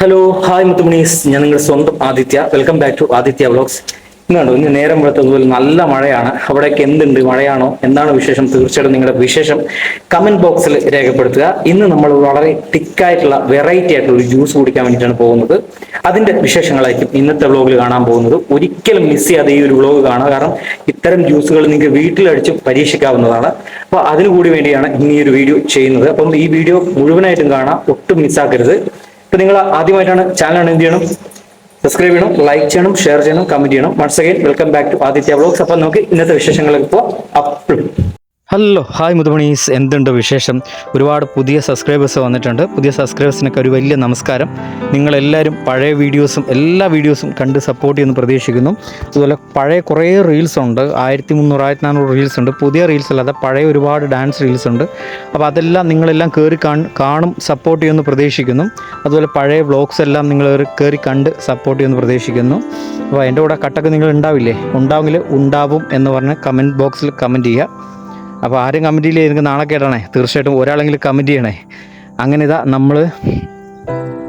Hello hi മുത്തുമണീസ്. ഞാൻ നിങ്ങളുടെ സ്വന്തം Aditya. Welcome back to Aditya vlogs ഇന്നുണ്ടോ ഇന്ന് നേരം വെളുത്തതുപോലെ നല്ല മഴയാണ്. അവിടേക്ക് എന്തുണ്ട് മഴയാണോ? എന്താണ് വിശേഷം? തീർച്ചയായിട്ടും നിങ്ങളുടെ വിശേഷം കമന്റ് ബോക്സിൽ രേഖപ്പെടുത്തുക. ഇന്ന് നമ്മൾ വളരെ തിക്കായിട്ടുള്ള വെറൈറ്റി ആയിട്ടുള്ള ഒരു ജ്യൂസ് കുടിക്കാൻ വേണ്ടിയിട്ടാണ് പോകുന്നത്. അതിന്റെ വിശേഷങ്ങളായിരിക്കും ഇന്നത്തെ വ്ലോഗിൽ കാണാൻ പോകുന്നത്. ഒരിക്കലും മിസ് ചെയ്യാതെ ഈ ഒരു വ്ളോഗ് കാണുക. കാരണം ഇത്തരം ജ്യൂസുകൾ നിങ്ങൾക്ക് വീട്ടിലടിച്ച് പരീക്ഷിക്കാവുന്നതാണ്. അപ്പോൾ അതിനുകൂടി വേണ്ടിയാണ് ഇന്ന് ഈ ഒരു വീഡിയോ ചെയ്യുന്നത്. അപ്പം ഈ വീഡിയോ മുഴുവനായിട്ടും കാണാം ഒട്ടും മിസ്സാക്കരുത് ഇപ്പൊ നിങ്ങൾ ആദ്യമായിട്ടാണ് ചാനൽ എന്ത് ചെയ്യണം? സബ്സ്ക്രൈബ് ചെയ്യണം ലൈക്ക് ചെയ്യണം ഷെയർ ചെയ്യണം കമന്റ് ചെയ്യണം. Once again welcome back to Aditya blogs അപ്പൊ നമുക്ക് ഇന്നത്തെ വിശേഷങ്ങളിലേക്ക് പോവാം. അപ്പ് ഹലോ ഹായ് മുതുമണീസ്. എന്തുണ്ട് വിശേഷം? ഒരുപാട് പുതിയ സബ്സ്ക്രൈബേഴ്സ് വന്നിട്ടുണ്ട്. പുതിയ സബ്സ്ക്രൈബേഴ്സിനൊക്കെ ഒരു വലിയ നമസ്കാരം. നിങ്ങളെല്ലാവരും പഴയ വീഡിയോസും എല്ലാ വീഡിയോസും കണ്ട് സപ്പോർട്ട് ചെയ്യുന്നു പ്രതീക്ഷിക്കുന്നു. അതുപോലെ പഴയ കുറേ റീൽസ് ഉണ്ട്. ആയിരത്തി മുന്നൂറ് ആയിരത്തി നാനൂറ് റീൽസ് ഉണ്ട്. പുതിയ റീൽസ് അല്ലാതെ പഴയ ഒരുപാട് ഡാൻസ് റീൽസ് ഉണ്ട്. അപ്പോൾ അതെല്ലാം നിങ്ങളെല്ലാം കയറി കാണും സപ്പോർട്ട് ചെയ്യുമെന്ന് പ്രതീക്ഷിക്കുന്നു. അതുപോലെ പഴയ വ്ളോഗ്സ് എല്ലാം നിങ്ങൾ കയറി കണ്ട് സപ്പോർട്ട് ചെയ്യുമെന്ന് പ്രതീക്ഷിക്കുന്നു. അപ്പോൾ എന്റെ കൂടെ കട്ടൊക്കെ നിങ്ങൾ ഉണ്ടാവില്ലേ ഉണ്ടാവെങ്കിൽ ഉണ്ടാവും എന്ന് പറഞ്ഞ് കമന്റ് ബോക്സിൽ കമന്റ് ചെയ്യുക. അപ്പോൾ ആരും കമന്റിൽ എനിക്ക് നാണക്കേടാണേ തീർച്ചയായിട്ടും ഒരാളെങ്കിലും കമന്റ് ചെയ്യണേ. അങ്ങനെ ഇതാ നമ്മൾ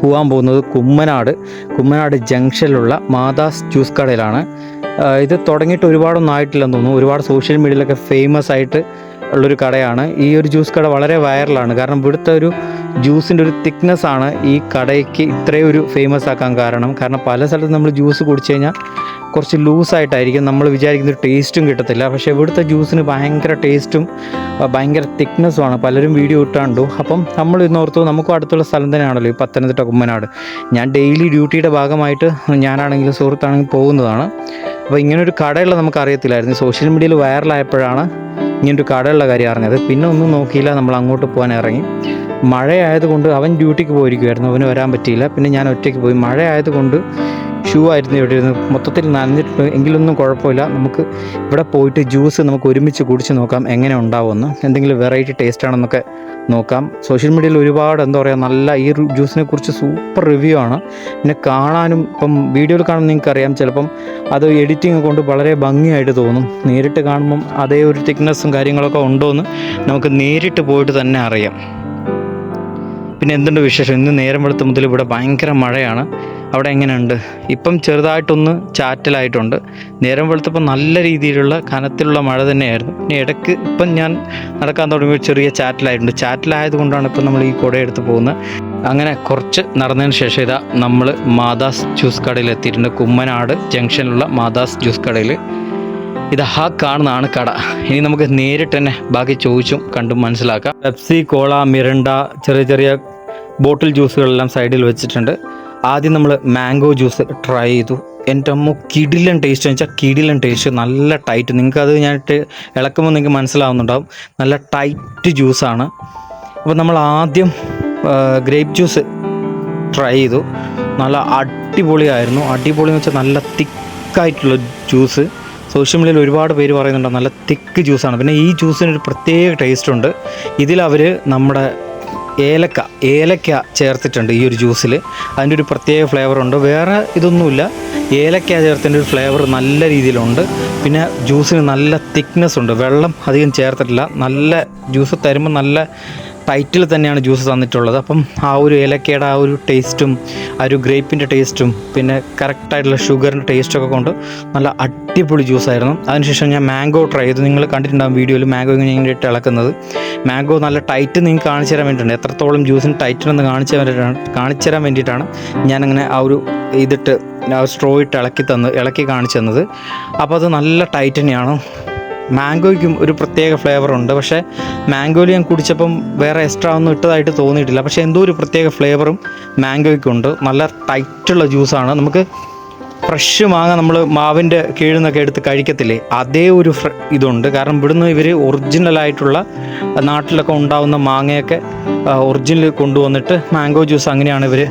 പോകാൻ പോകുന്നത് കുമ്മനാട്. കുമ്മനാട് ജംഗ്ഷനിലുള്ള മാതാസ് ജ്യൂസ് കടയിലാണ്. ഇത് തുടങ്ങിയിട്ട് ഒരുപാടൊന്നും ആയിട്ടില്ലെന്ന് തോന്നുന്നു. ഒരുപാട് സോഷ്യൽ മീഡിയയിലൊക്കെ ഫേമസ് ആയിട്ട് ഉള്ളൊരു കടയാണ്. ഈ ഒരു ജ്യൂസ് കട വളരെ വൈറലാണ് കാരണം ഇവിടുത്തെ ഒരു ജ്യൂസിന്റെ ഒരു തിക്നെസ് ആണ് ഈ കടയ്ക്ക് ഇത്രയും ഒരു ഫേമസ് ആക്കാൻ കാരണം. കാരണം പല സ്ഥലത്തും നമ്മൾ ജ്യൂസ് കുടിച്ചു കഴിഞ്ഞാൽ കുറച്ച് ലൂസായിട്ടായിരിക്കും നമ്മൾ വിചാരിക്കുന്ന ടേസ്റ്റും കിട്ടത്തില്ല. പക്ഷേ ഇവിടുത്തെ ജ്യൂസിന് ഭയങ്കര ടേസ്റ്റും ഭയങ്കര തിക്നെസ്സുമാണ് പലരും വീഡിയോ ഇട്ടാണ്ടു. അപ്പം നമ്മൾ ഇന്ന് ഓർത്തു നമുക്കും അടുത്തുള്ള സ്ഥലം തന്നെയാണല്ലോ ഈ പത്തനംതിട്ട കുമ്മനാട്. ഞാൻ ഡെയിലി ഡ്യൂട്ടിയുടെ ഭാഗമായിട്ട് ഞാനാണെങ്കിലും സുഹൃത്താണെങ്കിലും പോകുന്നതാണ്. അപ്പോൾ ഇങ്ങനൊരു കടയുള്ള നമുക്ക് അറിയത്തില്ലായിരുന്നു സോഷ്യൽ മീഡിയയിൽ വൈറലായപ്പോഴാണ് ഇങ്ങനൊരു കടയുള്ള കാര്യം അറിഞ്ഞത്. പിന്നെ ഒന്നും നോക്കിയില്ല. നമ്മൾ അങ്ങോട്ട് പോകാൻ ഇറങ്ങി. മഴയായതുകൊണ്ട് അവൻ ഡ്യൂട്ടിക്ക് പോയിരിക്കുമായിരുന്നു അവന് വരാൻ പറ്റിയില്ല. പിന്നെ ഞാൻ ഒറ്റയ്ക്ക് പോയി. മഴയായതുകൊണ്ട് ഷൂ ആയിരുന്നു ഇവിടെ ഇരുന്ന് മൊത്തത്തിൽ നനഞ്ഞിട്ട് എങ്കിലൊന്നും കുഴപ്പമില്ല. നമുക്ക് ഇവിടെ പോയിട്ട് ജ്യൂസ് നമുക്ക് ഒരുമിച്ച് കുടിച്ച് നോക്കാം. എങ്ങനെ ഉണ്ടാവുമെന്ന്. എന്തെങ്കിലും വെറൈറ്റി ടേസ്റ്റ് ആണെന്നൊക്കെ നോക്കാം. സോഷ്യൽ മീഡിയയിൽ ഒരുപാട് എന്താ പറയുക നല്ല ഈ ജ്യൂസിനെ കുറിച്ച് സൂപ്പർ റിവ്യൂ ആണ്. പിന്നെ കാണാനും ഇപ്പം വീഡിയോയിൽ കാണുമ്പോൾ നിങ്ങൾക്ക് അറിയാം ചിലപ്പം അത് എഡിറ്റിംഗ് കൊണ്ട് വളരെ ഭംഗിയായിട്ട് തോന്നും. നേരിട്ട് കാണുമ്പം അതേ ഒരു തിക്നെസ്സും കാര്യങ്ങളൊക്കെ ഉണ്ടോ എന്ന് നമുക്ക് നേരിട്ട് പോയിട്ട് തന്നെ അറിയാം. പിന്നെ എന്തുണ്ട് വിശേഷം? ഇന്ന് നേരം വെളുത്ത മുതൽ ഇവിടെ ഭയങ്കര മഴയാണ്. അവിടെ എങ്ങനെയുണ്ട്? ഇപ്പം ചെറുതായിട്ടൊന്ന് ചാറ്റലായിട്ടുണ്ട്. നേരം വെളുത്തപ്പോൾ നല്ല രീതിയിലുള്ള കനത്തിലുള്ള മഴ തന്നെയായിരുന്നു. ഇനി ഇടയ്ക്ക് ഇപ്പം ഞാൻ നടക്കാൻ തുടങ്ങിയ ചെറിയ ചാറ്റലായിട്ടുണ്ട്. ചാറ്റലായത് കൊണ്ടാണ് ഇപ്പം നമ്മൾ ഈ കുടയെടുത്ത് പോകുന്നത്. അങ്ങനെ കുറച്ച് നടന്നതിന് ശേഷം ഇതാ നമ്മൾ മാതാസ് ജ്യൂസ് കടയിൽ എത്തിയിട്ടുണ്ട് കുമ്മനാട് ജംഗ്ഷനിലുള്ള മാതാസ് ജ്യൂസ് കടയിൽ. ഇത് ആ കാണുന്നതാണ് കട. ഇനി നമുക്ക് നേരിട്ട് തന്നെ ബാക്കി ചോദിച്ചും കണ്ടും മനസ്സിലാക്കാം. പെപ്സി കോള മിരണ്ട ചെറിയ ചെറിയ ബോട്ടിൽ ജ്യൂസുകളെല്ലാം സൈഡിൽ വെച്ചിട്ടുണ്ട്. ആദ്യം നമ്മൾ മാംഗോ ജ്യൂസ് ട്രൈ ചെയ്തു. എന്റെ അമ്മ കിടിലൻ ടേസ്റ്റ് എന്ന് വെച്ചാൽ കിടിലൻ ടേസ്റ്റ്. നല്ല ടൈറ്റ് നിങ്ങൾക്ക് അത് ഞാനിട്ട് ഇളക്കുമ്പോൾ നിങ്ങൾക്ക് മനസ്സിലാവുന്നുണ്ടാവും. നല്ല ടൈറ്റ് ജ്യൂസാണ്. അപ്പോൾ നമ്മൾ ആദ്യം ഗ്രേപ്പ് ജ്യൂസ് ട്രൈ ചെയ്തു. നല്ല അടിപൊളിയായിരുന്നു. അടിപൊളി എന്ന് വെച്ചാൽ നല്ല തിക്കായിട്ടുള്ള ജ്യൂസ്. സോഷ്യൽ മീഡിയയിൽ ഒരുപാട് പേര് പറയുന്നുണ്ട് നല്ല തിക്ക് ജ്യൂസാണ്. പിന്നെ ഈ ജ്യൂസിന് ഒരു പ്രത്യേക ടേസ്റ്റ് ഉണ്ട്. ഇതിലവർ നമ്മുടെ ഏലക്ക ഏലക്ക ചേർത്തിട്ടുണ്ട് ഈ ഒരു ജ്യൂസിൽ അതിന്റെ ഒരു പ്രത്യേക ഫ്ലേവറുണ്ട് വേറെ ഇതൊന്നുമില്ല. ഏലക്ക ചേർത്തിന്റെ ഒരു ഫ്ലേവർ നല്ല രീതിയിലുണ്ട്. പിന്നെ ജ്യൂസിന് നല്ല തിക്നെസ് ഉണ്ട്. വെള്ളം അധികം ചേർത്തിട്ടില്ല. നല്ല ജ്യൂസ് തരുമ്പോൾ നല്ല ടൈറ്റിൽ തന്നെയാണ് ജ്യൂസ് തന്നിട്ടുള്ളത്. അപ്പം ആ ഒരു ഏലക്കയുടെ ആ ഒരു ടേസ്റ്റും ആ ഒരു ഗ്രേപ്പിന്റെ ടേസ്റ്റും പിന്നെ കറക്റ്റായിട്ടുള്ള ഷുഗറിന്റെ ടേസ്റ്റൊക്കെ കൊണ്ട് നല്ല അടിപൊളി ജ്യൂസായിരുന്നു അതിനുശേഷം ഞാൻ മാംഗോ ട്രൈ ചെയ്തു. നിങ്ങൾ കണ്ടിട്ടുണ്ടാകും വീഡിയോയിൽ മാംഗോ ഇങ്ങനെ ഇങ്ങനെയായിട്ട് ഇളക്കുന്നത്. മാംഗോ നല്ല ടൈറ്റ് നിങ്ങൾക്ക് കാണിച്ചു തരാൻ വേണ്ടിയിട്ടുണ്ട്. എത്രത്തോളം ജ്യൂസിന് ടൈറ്റിനെന്ന് കാണിച്ചു തരാൻ കാണിച്ചു തരാൻ വേണ്ടിയിട്ടാണ് ഞാനങ്ങനെ ആ ഒരു ഇതിട്ട് സ്ട്രോ ഇട്ട് ഇളക്കി തന്ന് ഇളക്കി കാണിച്ചു തന്നത്. അപ്പോൾ അത് നല്ല ടൈറ്റ് തന്നെയാണ്. മാംഗോയ്ക്കും ഒരു പ്രത്യേക ഫ്ലേവർ ഉണ്ട്. പക്ഷേ മാംഗോയിൽ ഞാൻ കുടിച്ചപ്പം വേറെ എക്സ്ട്രാ ഒന്നും ഇട്ടതായിട്ട് തോന്നിയിട്ടില്ല. പക്ഷേ എന്തോ ഒരു പ്രത്യേക ഫ്ലേവറും മാംഗോയ്ക്കുണ്ട്. നല്ല ടൈറ്റുള്ള ജ്യൂസാണ് നമുക്ക് ഫ്രഷ് മാങ്ങ നമ്മൾ മാവിന്റെ കീഴിൽ നിന്നൊക്കെ എടുത്ത് കഴിക്കത്തില്ലേ? അതേ ഒരു ഇതുണ്ട്. കാരണം ഇവിടുന്ന് ഇവർ ഒറിജിനലായിട്ടുള്ള നാട്ടിലൊക്കെ ഉണ്ടാകുന്ന മാങ്ങയൊക്കെ ഒറിജിനൽ കൊണ്ടുവന്നിട്ട് മാംഗോ ജ്യൂസ് അങ്ങനെയാണ് ഇവർ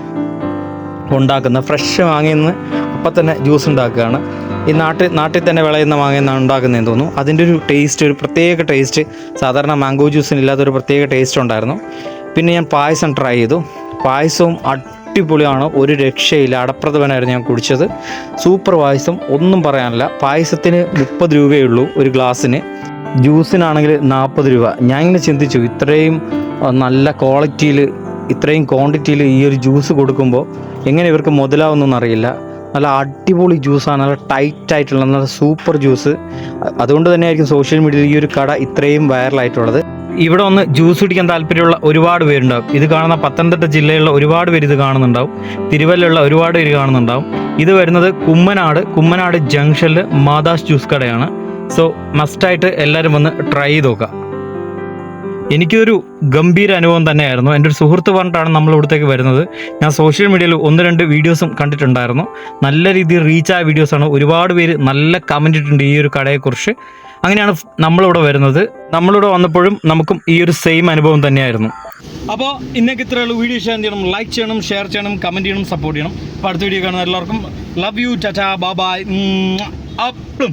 ഉണ്ടാക്കുന്നത്. ഫ്രഷ് മാങ്ങയിൽ നിന്ന് അപ്പം തന്നെ ജ്യൂസ് ഉണ്ടാക്കുകയാണ്. ഈ നാട്ടിൽ നാട്ടിൽ തന്നെ വിളയുന്ന മാങ്ങയെന്നാണ് ഉണ്ടാക്കുന്നതെന്ന് തോന്നുന്നു. അതിന്റെ ഒരു ടേസ്റ്റ് ഒരു പ്രത്യേക ടേസ്റ്റ് സാധാരണ മാംഗോ ജ്യൂസിന് ഇല്ലാത്തൊരു പ്രത്യേക ടേസ്റ്റ് ഉണ്ടായിരുന്നു. പിന്നെ ഞാൻ പായസം ട്രൈ ചെയ്തു. പായസവും അടിപൊളിയാണ്. ഒരു രക്ഷയില്ല. അടപ്രഥമനായിരുന്നു ഞാൻ കുടിച്ചത്. സൂപ്പർ പായസം. ഒന്നും പറയാനില്ല. പായസത്തിന് മുപ്പത് രൂപയേ ഉള്ളൂ ഒരു ഗ്ലാസ്സിന് ജ്യൂസിനാണെങ്കിൽ നാൽപ്പത് രൂപ. ഞാൻ ഇങ്ങനെ ചിന്തിച്ചു. ഇത്രയും നല്ല ക്വാളിറ്റിയിൽ ഇത്രയും ക്വാണ്ടിറ്റിയിൽ ഈ ഒരു ജ്യൂസ് കൊടുക്കുമ്പോൾ എങ്ങനെ ഇവർക്ക് മുതലാവുന്നൊന്നും അറിയില്ല. നല്ല അടിപൊളി ജ്യൂസാണ് നല്ല ടൈറ്റ് ആയിട്ടുള്ള നല്ല സൂപ്പർ ജ്യൂസ് അതുകൊണ്ട് തന്നെയായിരിക്കും സോഷ്യൽ മീഡിയയിൽ ഈ ഒരു കട ഇത്രയും വൈറലായിട്ടുള്ളത് ഇവിടെ ഒന്ന് ജ്യൂസ് കുടിക്കാൻ താല്പര്യമുള്ള ഒരുപാട് പേരുണ്ടാവും. ഇത് കാണുന്ന പത്തനംതിട്ട ജില്ലയിലുള്ള ഒരുപാട് പേര് ഇത് കാണുന്നുണ്ടാവും. തിരുവല്ലയുള്ള ഒരുപാട് പേര് കാണുന്നുണ്ടാവും. ഇത് വരുന്നത് കുമ്മനാട് കുമ്മനാട് ജംഗ്ഷനിൽ മാതാസ് ജ്യൂസ് കടയാണ്. സോ മസ്റ്റായിട്ട് എല്ലാവരും വന്ന് ട്രൈ ചെയ്ത് നോക്കുക. എനിക്കൊരു ഗംഭീര അനുഭവം തന്നെയായിരുന്നു. എന്റെ ഒരു സുഹൃത്ത് പറഞ്ഞിട്ടാണ് നമ്മൾ ഇവിടത്തേക്ക് വരുന്നത്. ഞാൻ സോഷ്യൽ മീഡിയയിൽ ഒന്ന് രണ്ട് വീഡിയോസും കണ്ടിട്ടുണ്ടായിരുന്നു. നല്ല രീതിയിൽ റീച്ചായ വീഡിയോസാണ് ഒരുപാട് പേര് നല്ല കമന്റ് ഇട്ടിട്ടുണ്ട് ഈ ഒരു കടയെക്കുറിച്ച്. അങ്ങനെയാണ് നമ്മളിവിടെ വരുന്നത്. നമ്മളിവിടെ വന്നപ്പോഴും നമുക്കും ഈ ഒരു സെയിം അനുഭവം തന്നെയായിരുന്നു. അപ്പോൾ ഇന്നേക്ക് ഉള്ളൂ. വീഡിയോ ഷെയർ ചെയ്യണം. ലൈക്ക് ചെയ്യണം ഷെയർ ചെയ്യണം കമന്റ് ചെയ്യണം സപ്പോർട്ട് ചെയ്യണം. അപ്പോൾ അടുത്ത വീഡിയോ കാണുന്ന എല്ലാവർക്കും ലവ് യു ടാറ്റാ ബാബായ് അപ്പം